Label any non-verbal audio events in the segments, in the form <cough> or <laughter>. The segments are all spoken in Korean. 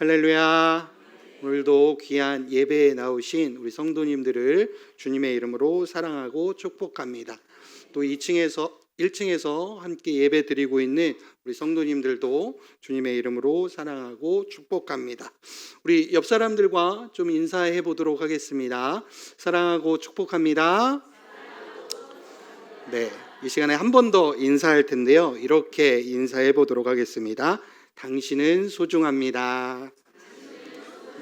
할렐루야. 오늘도 귀한 예배에 나오신 우리 성도님들을 주님의 이름으로 사랑하고 축복합니다. 또 2층에서 1층에서 함께 예배 드리고 있는 우리 성도님들도 주님의 이름으로 사랑하고 축복합니다. 우리 옆 사람들과 좀 인사해 보도록 하겠습니다. 사랑하고 축복합니다. 네. 이 시간에 한 번 더 인사할 텐데요. 이렇게 인사해 보도록 하겠습니다. 당신은 소중합니다.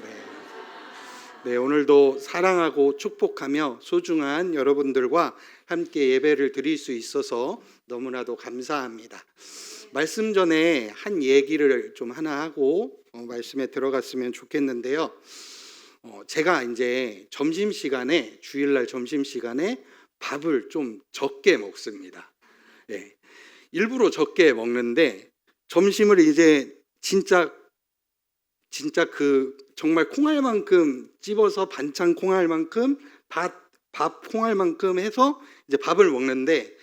네. 네, 오늘도 사랑하고 축복하며 소중한 여러분들과 함께 예배를 드릴 수 있어서 너무나도 감사합니다. 말씀 전에 한 얘기를 좀 하나 하고 어, 말씀에 들어갔으면 좋겠는데요. 어, 제가 이제 점심 시간에 주일날 점심 시간에 밥을 좀 적게 먹습니다. 예. 일부러 적게 먹는데 점심을 이제 진짜 진짜 그 정말 콩알만큼 찝어서 반찬 콩알만큼 밥, 밥 콩알만큼 해서 이제 밥을 먹는데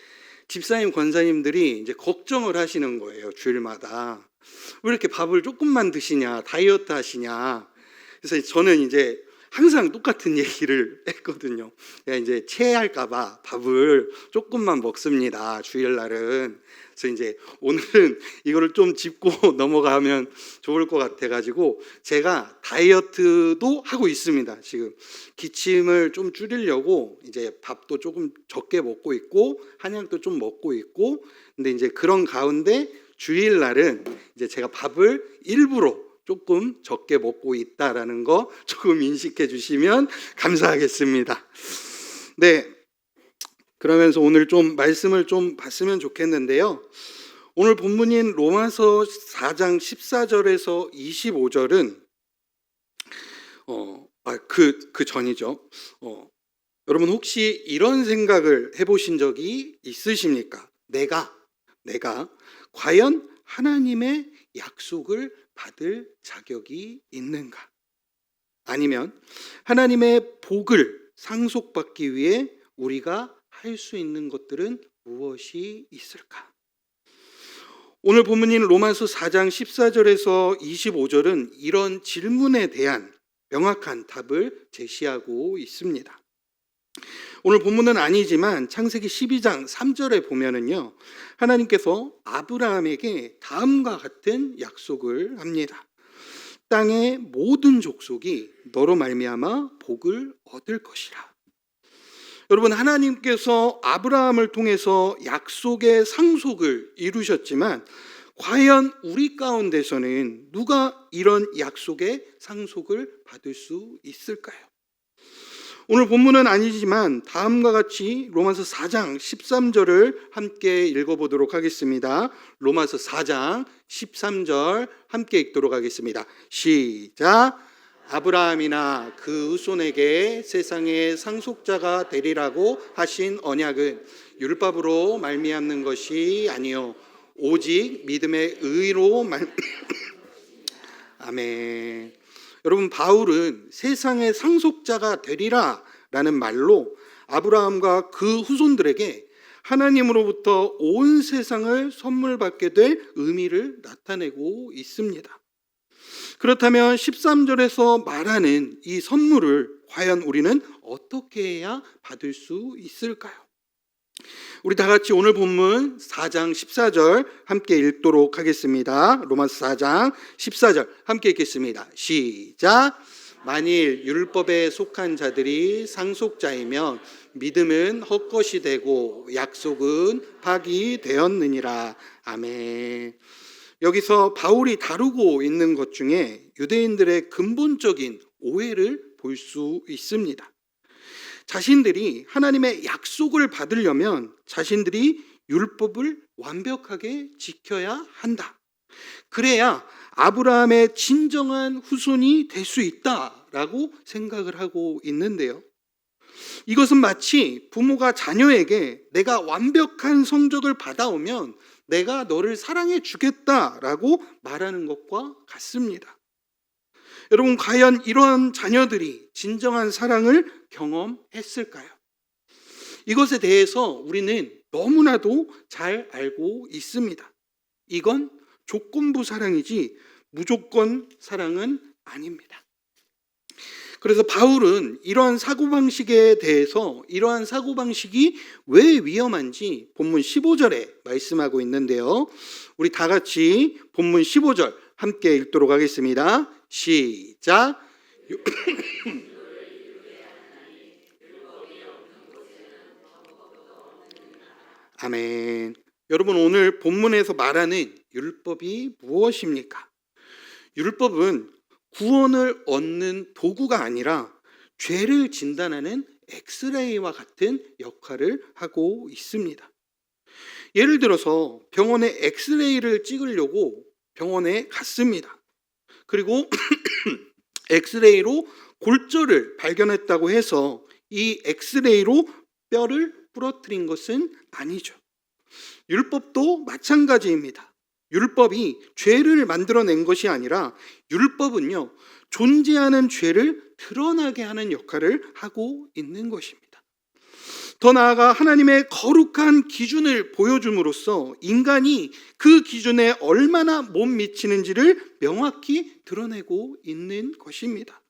집사님 권사님들이 이제 걱정을 하시는 거예요 주일마다. 왜 이렇게 밥을 조금만 드시냐 다이어트 하시냐. 그래서 저는 이제 항상 똑같은 <laughs> 얘기를 했거든요. 이제 체할까봐 밥을 조금만 먹습니다. 주일날은. 그래서 이제 오늘은 <laughs> 이거를 좀 짚고 <laughs> 넘어가면 좋을 것 같아가지고 제가 다이어트도 하고 있습니다. 지금 기침을 좀 줄이려고 이제 밥도 조금 적게 먹고 있고 한약도 좀 먹고 있고 근데 이제 그런 가운데 주일날은 이제 제가 밥을 일부러 조금 적게 먹고 있다라는 거 조금 인식해 주시면 감사하겠습니다. 네. 그러면서 오늘 좀 말씀을 좀 봤으면 좋겠는데요. 오늘 본문인 로마서 4장 14절에서 25절은 어, 아, 그, 그 전이죠. 어, 여러분 혹시 이런 생각을 해보신 적이 있으십니까? 내가, 내가 과연 하나님의 약속을 받을 자격이 있는가? 아니면 하나님의 복을 상속받기 위해 우리가 할 수 있는 것들은 무엇이 있을까? 오늘 본문인 로마서 4장 14절에서 25절은 이런 질문에 대한 명확한 답을 제시하고 있습니다. 오늘 본문은 아니지만 창세기 12장 3절에 보면은요. 하나님께서 아브라함에게 다음과 같은 약속을 합니다. 땅의 모든 족속이 너로 말미암아 복을 얻을 것이라. 여러분 하나님께서 아브라함을 통해서 약속의 상속을 이루셨지만 과연 우리 가운데서는 누가 이런 약속의 상속을 받을 수 있을까요? 오늘 본문은 아니지만 다음과 같이 로마서 4장 13절을 함께 읽어보도록 하겠습니다. 로마서 4장 13절 함께 읽도록 하겠습니다. 시작. 아브라함이나 그 후손에게 세상의 상속자가 되리라고 하신 언약은 율법으로 말미암는 것이 아니요 오직 믿음의 의로 말 <coughs> 아멘. 여러분 바울은 세상의 상속자가 되리라 라는 말로 아브라함과 그 후손들에게 하나님으로부터 온 세상을 선물 받게 될 의미를 나타내고 있습니다. 그렇다면 13절에서 말하는 이 선물을 과연 우리는 어떻게 해야 받을 수 있을까요? 우리 다 같이 오늘 본문 4장 14절 함께 읽도록 하겠습니다. 로마서 4장 14절 함께 읽겠습니다. 시작. 만일 율법에 속한 자들이 상속자이면 믿음은 헛것이 되고 약속은 파기 되었느니라. 아멘. 여기서 바울이 다루고 있는 것 중에 유대인들의 근본적인 오해를 볼 수 있습니다. 자신들이 하나님의 약속을 받으려면 자신들이 율법을 완벽하게 지켜야 한다. 그래야 아브라함의 진정한 후손이 될 수 있다라고 생각을 하고 있는데요. 이것은 마치 부모가 자녀에게 내가 완벽한 성적을 받아오면 내가 너를 사랑해 주겠다라고 말하는 것과 같습니다. 여러분, 과연 이러한 자녀들이 진정한 사랑을 경험했을까요? 이것에 대해서 우리는 너무나도 잘 알고 있습니다. 이건 조건부 사랑이지 무조건 사랑은 아닙니다. 그래서 바울은 이러한 사고방식에 대해서 이러한 사고방식이 왜 위험한지 본문 15절에 말씀하고 있는데요. 우리 다 같이 본문 15절 함께 읽도록 하겠습니다. 시작. 아멘. 여러분 오늘 본문에서 말하는 율법이 무엇입니까? 율법은 구원을 얻는 도구가 아니라 죄를 진단하는 엑스레이와 같은 역할을 하고 있습니다. 예를 들어서 병원에 엑스레이를 찍으려고 병원에 갔습니다. 그리고 <clears throat> 엑스레이로 골절을 발견했다고 해서 이 엑스레이로 뼈를 부러뜨린 것은 아니죠. 율법도 마찬가지입니다. 율법이 죄를 만들어낸 것이 아니라 율법은요, 존재하는 죄를 드러나게 하는 역할을 하고 있는 것입니다. 더 나아가 하나님의 거룩한 기준을 보여줌으로써 인간이 그 기준에 얼마나 못 미치는지를 명확히 드러내고 있는 것입니다.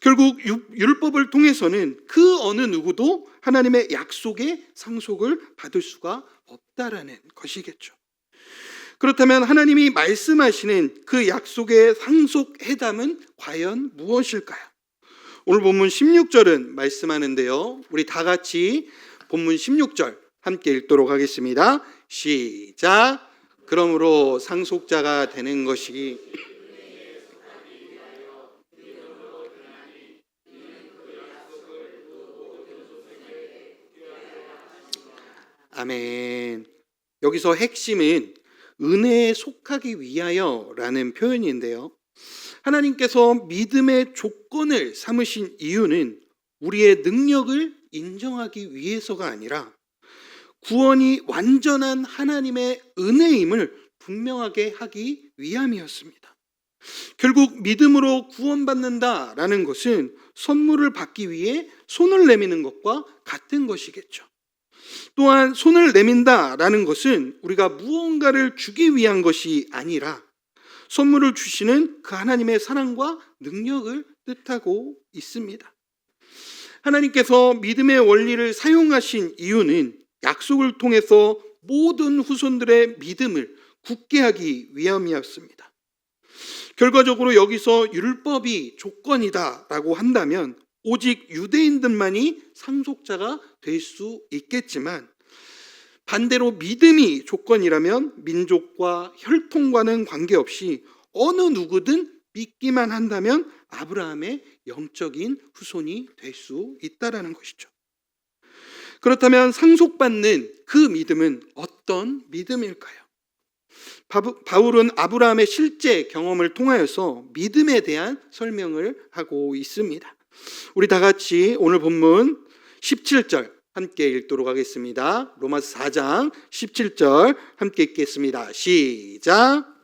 결국 유- 율법을 통해서는 그 어느 누구도 하나님의 약속에 상속을 받을 수가 없다라는 것이겠죠. 그렇다면 하나님이 말씀하시는 그 약속의 상속 해담은 과연 무엇일까요? 오늘 본문 16절은 말씀하는데요. 우리 다 같이 본문 16절 함께 읽도록 하겠습니다. 시작. 그러므로 상속자가 되는 것이 아멘. 여기서 핵심은 은혜에 속하기 위하여라는 표현인데요. 하나님께서 믿음의 조건을 삼으신 이유는 우리의 능력을 인정하기 위해서가 아니라 구원이 완전한 하나님의 은혜임을 분명하게 하기 위함이었습니다. 결국 믿음으로 구원받는다라는 것은 선물을 받기 위해 손을 내미는 것과 같은 것이겠죠. 또한 손을 내민다라는 것은 우리가 무언가를 주기 위한 것이 아니라 선물을 주시는 그 하나님의 사랑과 능력을 뜻하고 있습니다. 하나님께서 믿음의 원리를 사용하신 이유는 약속을 통해서 모든 후손들의 믿음을 굳게 하기 위함이었습니다. 결과적으로 여기서 율법이 조건이다라고 한다면 오직 유대인들만이 상속자가 될 수 있겠지만 반대로 믿음이 조건이라면 민족과 혈통과는 관계없이 어느 누구든 믿기만 한다면 아브라함의 영적인 후손이 될 수 있다라는 것이죠. 그렇다면 상속받는 그 믿음은 어떤 믿음일까요? 바울은 아브라함의 실제 경험을 통하여서 믿음에 대한 설명을 하고 있습니다. 우리 다 같이 오늘 본문 17절 함께 읽도록 하겠습니다. 로마서 4장 17절 함께 읽겠습니다. 시작.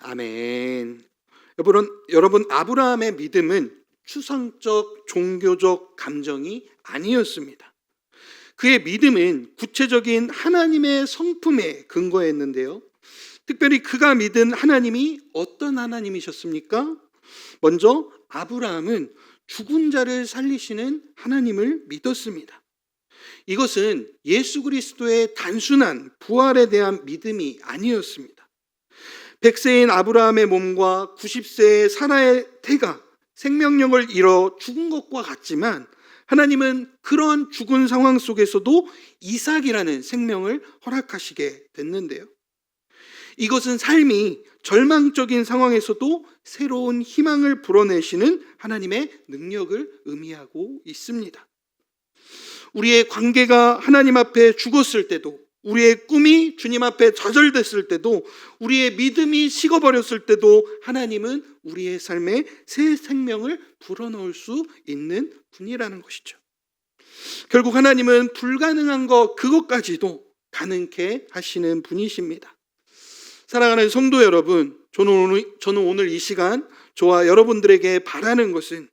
아멘. 여러분, 여러분 아브라함의 믿음은 추상적 종교적 감정이 아니었습니다. 그의 믿음은 구체적인 하나님의 성품에 근거했는데요. 특별히 그가 믿은 하나님이 어떤 하나님이셨습니까? 먼저 아브라함은 죽은 자를 살리시는 하나님을 믿었습니다. 이것은 예수 그리스도의 단순한 부활에 대한 믿음이 아니었습니다. 100세인 아브라함의 몸과 90세의 사라의 태가 생명력을 잃어 죽은 것과 같지만 하나님은 그런 죽은 상황 속에서도 이삭이라는 생명을 허락하시게 됐는데요. 이것은 삶이 절망적인 상황에서도 새로운 희망을 불어내시는 하나님의 능력을 의미하고 있습니다. 우리의 관계가 하나님 앞에 죽었을 때도 우리의 꿈이 주님 앞에 좌절됐을 때도 우리의 믿음이 식어버렸을 때도 하나님은 우리의 삶에 새 생명을 불어넣을 수 있는 분이라는 것이죠. 결국 하나님은 불가능한 것 그것까지도 가능케 하시는 분이십니다. 사랑하는 성도 여러분, 저는 오늘, 저는 오늘 이 시간 저와 여러분들에게 바라는 것은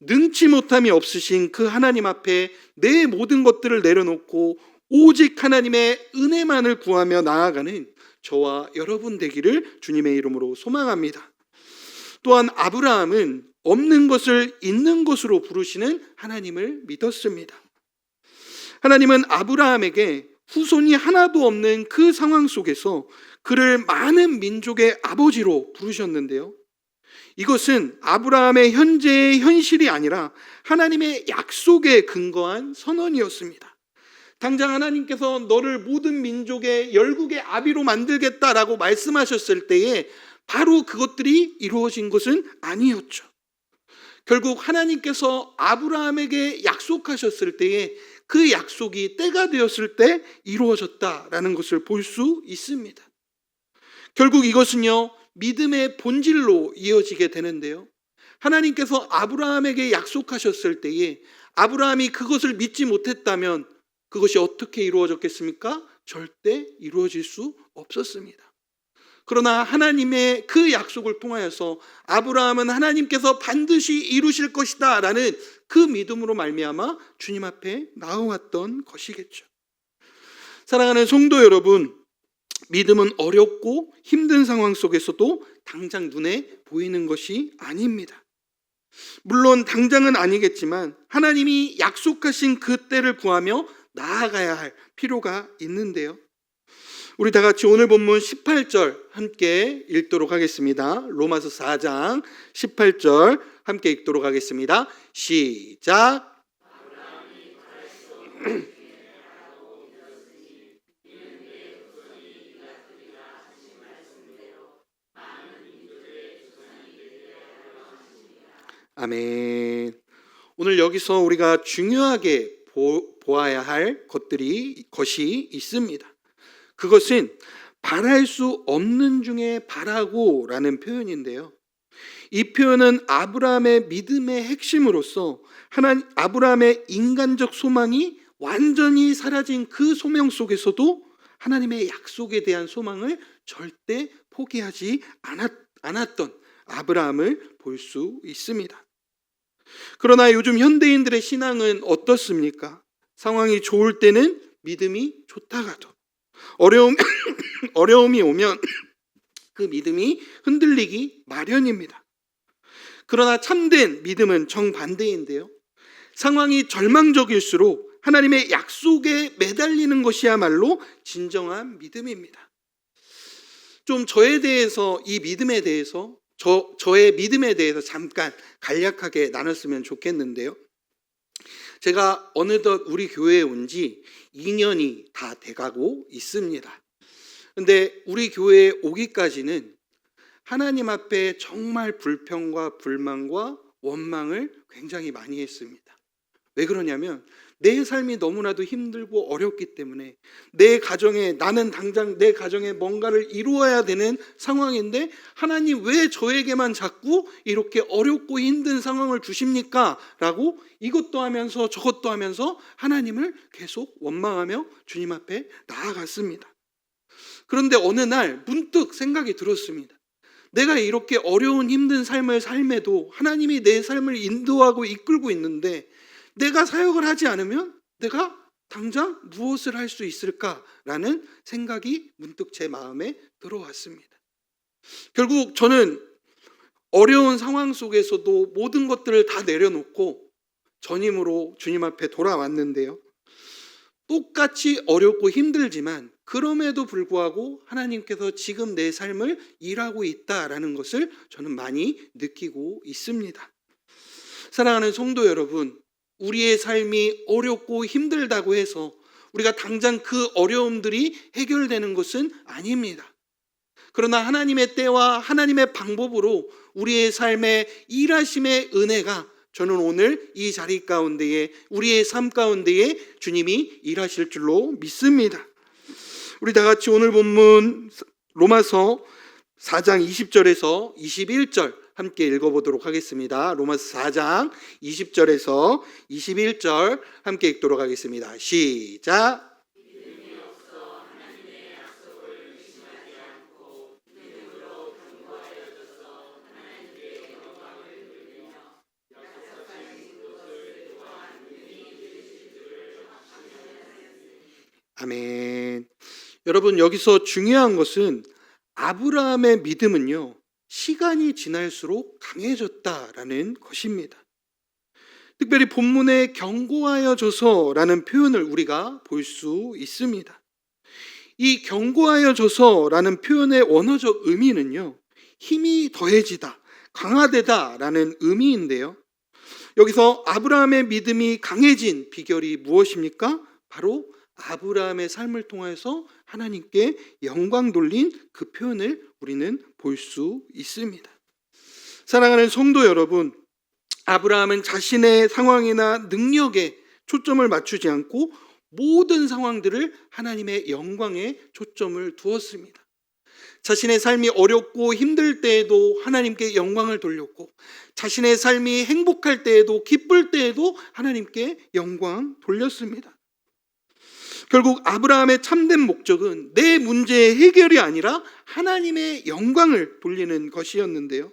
능치 못함이 없으신 그 하나님 앞에 내 모든 것들을 내려놓고 오직 하나님의 은혜만을 구하며 나아가는 저와 여러분 되기를 주님의 이름으로 소망합니다. 또한 아브라함은 없는 것을 있는 것으로 부르시는 하나님을 믿었습니다. 하나님은 아브라함에게 후손이 하나도 없는 그 상황 속에서 그를 많은 민족의 아버지로 부르셨는데요. 이것은 아브라함의 현재의 현실이 아니라 하나님의 약속에 근거한 선언이었습니다. 당장 하나님께서 너를 모든 민족의 열국의 아비로 만들겠다라고 말씀하셨을 때에 바로 그것들이 이루어진 것은 아니었죠. 결국 하나님께서 아브라함에게 약속하셨을 때에 그 약속이 때가 되었을 때 이루어졌다라는 것을 볼 수 있습니다. 결국 이것은요, 믿음의 본질로 이어지게 되는데요. 하나님께서 아브라함에게 약속하셨을 때에 아브라함이 그것을 믿지 못했다면 그것이 어떻게 이루어졌겠습니까? 절대 이루어질 수 없었습니다. 그러나 하나님의 그 약속을 통하여서 아브라함은 하나님께서 반드시 이루실 것이다라는 그 믿음으로 말미암아 주님 앞에 나아왔던 것이겠죠. 사랑하는 성도 여러분, 믿음은 어렵고 힘든 상황 속에서도 당장 눈에 보이는 것이 아닙니다. 물론 당장은 아니겠지만 하나님이 약속하신 그 때를 구하며 나아가야 할 필요가 있는데요. 우리 다 같이 오늘 본문 18절 함께 읽도록 하겠습니다. 로마서 4장 18절 함께 읽도록 하겠습니다. 시작. 아멘. 오늘 여기서 우리가 중요하게 보, 보아야 할 것들이 것이 있습니다. 그것은 바랄 수 없는 중에 바라고라는 표현인데요. 이 표현은 아브라함의 믿음의 핵심으로서 하나님 아브라함의 인간적 소망이 완전히 사라진 그 소명 속에서도 하나님의 약속에 대한 소망을 절대 포기하지 않았, 않았던 아브라함을 볼 수 있습니다. 그러나 요즘 현대인들의 신앙은 어떻습니까? 상황이 좋을 때는 믿음이 좋다가도 어려움 <coughs> 어려움이 오면 <coughs> 그 믿음이 흔들리기 마련입니다. 그러나 참된 믿음은 정반대인데요. 상황이 절망적일수록 하나님의 약속에 매달리는 것이야말로 진정한 믿음입니다. 좀 저에 대해서 이 믿음에 대해서 저 저의 믿음에 대해서 잠깐 간략하게 나눴으면 좋겠는데요. 제가 어느덧 우리 교회에 온 지 2년이 다 돼가고 있습니다. 근데 우리 교회에 오기까지는 하나님 앞에 정말 불평과 불만과 원망을 굉장히 많이 했습니다. 왜 그러냐면 내 삶이 너무나도 힘들고 어렵기 때문에 내 가정에 나는 당장 내 가정에 뭔가를 이루어야 되는 상황인데 하나님 왜 저에게만 자꾸 이렇게 어렵고 힘든 상황을 주십니까? 라고 이것도 하면서 저것도 하면서 하나님을 계속 원망하며 주님 앞에 나아갔습니다. 그런데 어느 날 문득 생각이 들었습니다. 내가 이렇게 어려운 힘든 삶을 삶에도 하나님이 내 삶을 인도하고 이끌고 있는데 내가 사역을 하지 않으면 내가 당장 무엇을 할 수 있을까라는 생각이 문득 제 마음에 들어왔습니다. 결국 저는 어려운 상황 속에서도 모든 것들을 다 내려놓고 전임으로 주님 앞에 돌아왔는데요. 똑같이 어렵고 힘들지만 그럼에도 불구하고 하나님께서 지금 내 삶을 일하고 있다라는 것을 저는 많이 느끼고 있습니다. 사랑하는 성도 여러분, 우리의 삶이 어렵고 힘들다고 해서 우리가 당장 그 어려움들이 해결되는 것은 아닙니다. 그러나 하나님의 때와 하나님의 방법으로 우리의 삶의 일하심의 은혜가 저는 오늘 이 자리 가운데에 우리의 삶 가운데에 주님이 일하실 줄로 믿습니다. 우리 다 같이 오늘 본문 로마서 4장 20절에서 21절 함께 읽어보도록 하겠습니다. 로마서 4장 20절에서 21절 함께 읽도록 하겠습니다. 시작. 아멘. 여러분, 여기서 중요한 것은 아브라함의 믿음은요, 시간이 지날수록 강해졌다라는 것입니다. 특별히 본문에 경고하여져서라는 표현을 우리가 볼 수 있습니다. 이 경고하여져서라는 표현의 원어적 의미는요. 힘이 더해지다, 강화되다라는 의미인데요. 여기서 아브라함의 믿음이 강해진 비결이 무엇입니까? 바로 아브라함의 삶을 통해서 하나님께 영광 돌린 그 표현을 우리는 볼 수 있습니다. 사랑하는 성도 여러분, 아브라함은 자신의 상황이나 능력에 초점을 맞추지 않고 모든 상황들을 하나님의 영광에 초점을 두었습니다. 자신의 삶이 어렵고 힘들 때에도 하나님께 영광을 돌렸고, 자신의 삶이 행복할 때에도 기쁠 때에도 하나님께 영광 돌렸습니다. 결국 아브라함의 참된 목적은 내 문제의 해결이 아니라 하나님의 영광을 돌리는 것이었는데요.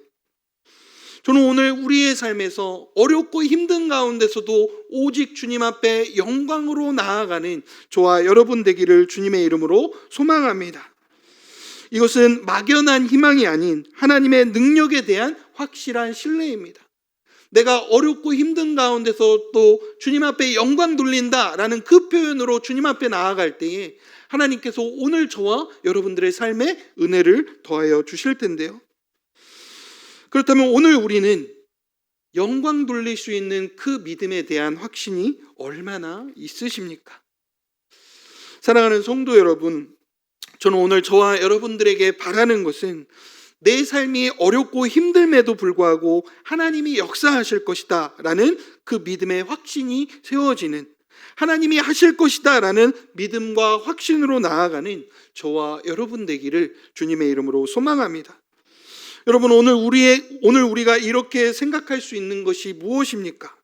저는 오늘 우리의 삶에서 어렵고 힘든 가운데서도 오직 주님 앞에 영광으로 나아가는 저와 여러분 되기를 주님의 이름으로 소망합니다. 이것은 막연한 희망이 아닌 하나님의 능력에 대한 확실한 신뢰입니다. 내가 어렵고 힘든 가운데서 또 주님 앞에 영광 돌린다라는 그 표현으로 주님 앞에 나아갈 때에 하나님께서 오늘 저와 여러분들의 삶에 은혜를 더하여 주실 텐데요. 그렇다면 오늘 우리는 영광 돌릴 수 있는 그 믿음에 대한 확신이 얼마나 있으십니까? 사랑하는 성도 여러분, 저는 오늘 저와 여러분들에게 바라는 것은 내 삶이 어렵고 힘듦에도 불구하고 하나님이 역사하실 것이다 라는 그 믿음의 확신이 세워지는 하나님이 하실 것이다 라는 믿음과 확신으로 나아가는 저와 여러분 되기를 주님의 이름으로 소망합니다. 여러분 오늘 우리의 오늘 우리가 이렇게 생각할 수 있는 것이 무엇입니까?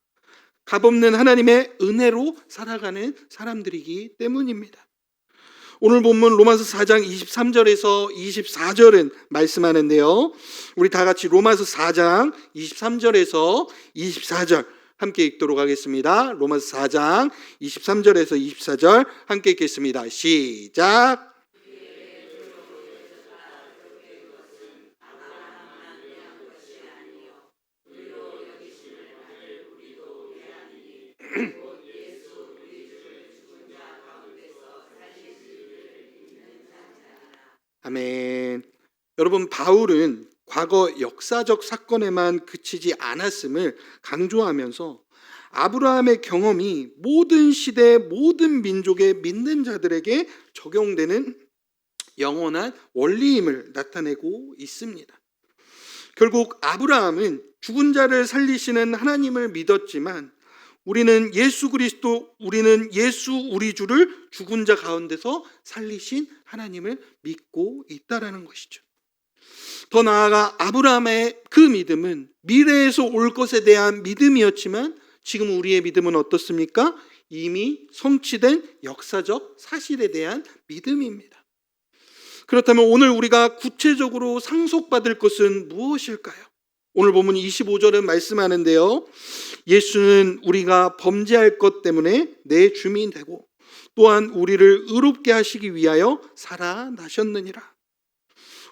값없는 하나님의 은혜로 살아가는 사람들이기 때문입니다. 오늘 본문 로마서 4장 23절에서 24절은 말씀하는데요. 우리 다 같이 로마서 4장 23절에서 24절 함께 읽도록 하겠습니다. 로마서 4장 23절에서 24절 함께 읽겠습니다. 시작. <clears throat> 아멘. 여러분 바울은 과거 역사적 사건에만 그치지 않았음을 강조하면서 아브라함의 경험이 모든 시대 모든 민족의 믿는 자들에게 적용되는 영원한 원리임을 나타내고 있습니다. 결국 아브라함은 죽은 자를 살리시는 하나님을 믿었지만 우리는 예수 그리스도 우리는 예수 우리 주를 죽은 자 가운데서 살리신 하나님을 믿고 있다라는 것이죠. 더 나아가 아브라함의 그 믿음은 미래에서 올 것에 대한 믿음이었지만 지금 우리의 믿음은 어떻습니까? 이미 성취된 역사적 사실에 대한 믿음입니다. 그렇다면 오늘 우리가 구체적으로 상속받을 것은 무엇일까요? 오늘 보면 25절은 말씀하는데요. 예수는 우리가 범죄할 것 때문에 내 주민 되고 또한 우리를 의롭게 하시기 위하여 살아나셨느니라.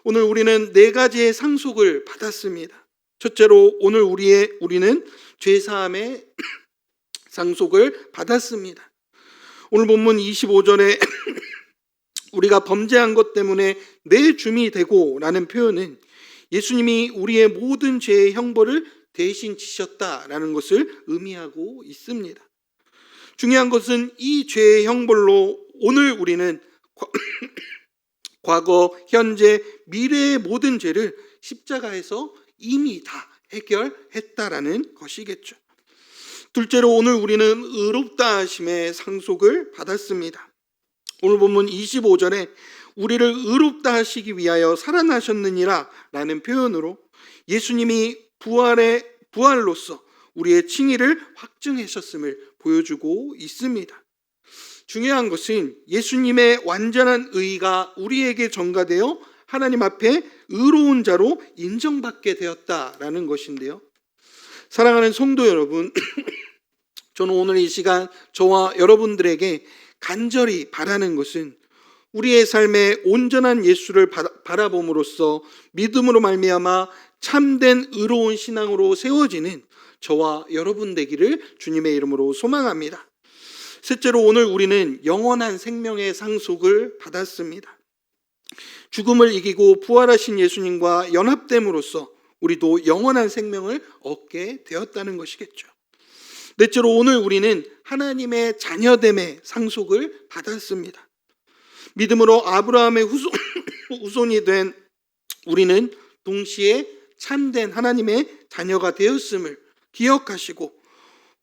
오늘 우리는 네 가지의 상속을 받았습니다. 첫째로 오늘 우리의 우리는 죄 사함의 <clears throat> 상속을 받았습니다. 오늘 본문 25절에 <clears throat> 우리가 범죄한 것 때문에 내 주미 되고라는 표현은 예수님이 우리의 모든 죄의 형벌을 대신 지셨다라는 것을 의미하고 있습니다. 중요한 것은 이 죄의 형벌로 오늘 우리는 <coughs> 과거, 현재, 미래의 모든 죄를 십자가에서 이미 다 해결했다라는 것이겠죠. 둘째로 오늘 우리는 의롭다 하심의 상속을 받았습니다. 오늘 본문 25절에 우리를 의롭다 하시기 위하여 살아나셨느니라 라는 표현으로 예수님이 부활의 부활로서 우리의 칭의를 확증하셨음을 보여주고 있습니다. 중요한 것은 예수님의 완전한 의가 우리에게 전가되어 하나님 앞에 의로운 자로 인정받게 되었다라는 것인데요. 사랑하는 성도 여러분, <clears throat> 저는 오늘 이 시간 저와 여러분들에게 간절히 바라는 것은 우리의 삶에 온전한 예수를 바- 바라봄으로써 믿음으로 말미암아 참된 의로운 신앙으로 세워지는 저와 여러분 되기를 주님의 이름으로 소망합니다. 셋째로 오늘 우리는 영원한 생명의 상속을 받았습니다. 죽음을 이기고 부활하신 예수님과 연합됨으로써 우리도 영원한 생명을 얻게 되었다는 것이겠죠. 넷째로 오늘 우리는 하나님의 자녀됨의 상속을 받았습니다. 믿음으로 아브라함의 후손, <coughs> 후손이 된 우리는 동시에 참된 하나님의 자녀가 되었음을 기억하시고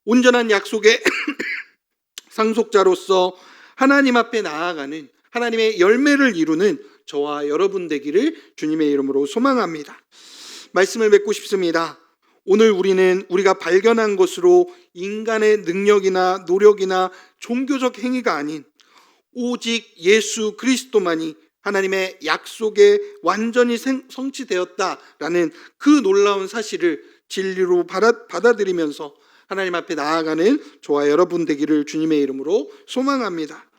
온전한 약속의 <coughs> 상속자로서 하나님 앞에 나아가는 하나님의 열매를 이루는 저와 여러분 되기를 주님의 이름으로 소망합니다. 말씀을 맺고 싶습니다. 오늘 우리는 우리가 발견한 것으로 인간의 능력이나 노력이나 종교적 행위가 아닌 오직 예수 그리스도만이 하나님의 약속에 완전히 생- 성취되었다라는 그 놀라운 사실을 진리로 받아- 받아들이면서 하나님 앞에 나아가는 저와 여러분 되기를 주님의 이름으로 소망합니다.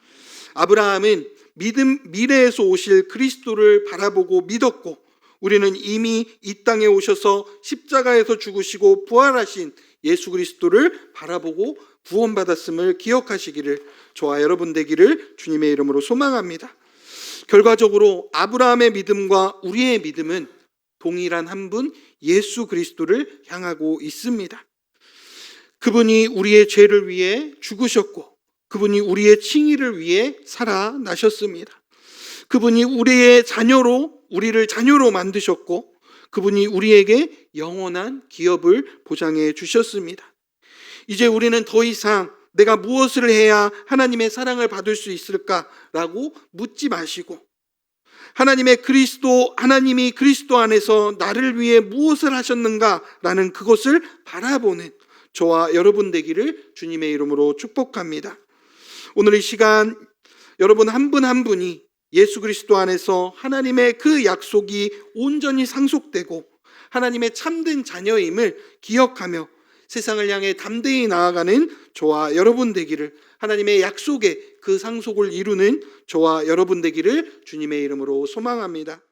아브라함은 믿음 미래에서 오실 그리스도를 바라보고 믿었고 우리는 이미 이 땅에 오셔서 십자가에서 죽으시고 부활하신 예수 그리스도를 바라보고 구원받았음을 기억하시기를 저와 여러분 되기를 주님의 이름으로 소망합니다. 결과적으로 아브라함의 믿음과 우리의 믿음은 동일한 한 분 예수 그리스도를 향하고 있습니다. 그분이 우리의 죄를 위해 죽으셨고 그분이 우리의 칭의를 위해 살아나셨습니다. 그분이 우리의 자녀로 우리를 자녀로 만드셨고 그분이 우리에게 영원한 기업을 보장해 주셨습니다. 이제 우리는 더 이상 내가 무엇을 해야 하나님의 사랑을 받을 수 있을까라고 묻지 마시고 하나님의 그리스도 하나님이 그리스도 안에서 나를 위해 무엇을 하셨는가라는 그것을 바라보는 저와 여러분 되기를 주님의 이름으로 축복합니다. 오늘 이 시간 여러분 한 분한 분이 예수 그리스도 안에서 하나님의 그 약속이 온전히 상속되고 하나님의 참된 자녀임을 기억하며 세상을 향해 담대히 나아가는 저와 여러분 되기를 하나님의 약속의 그 상속을 이루는 저와 여러분 되기를 주님의 이름으로 소망합니다.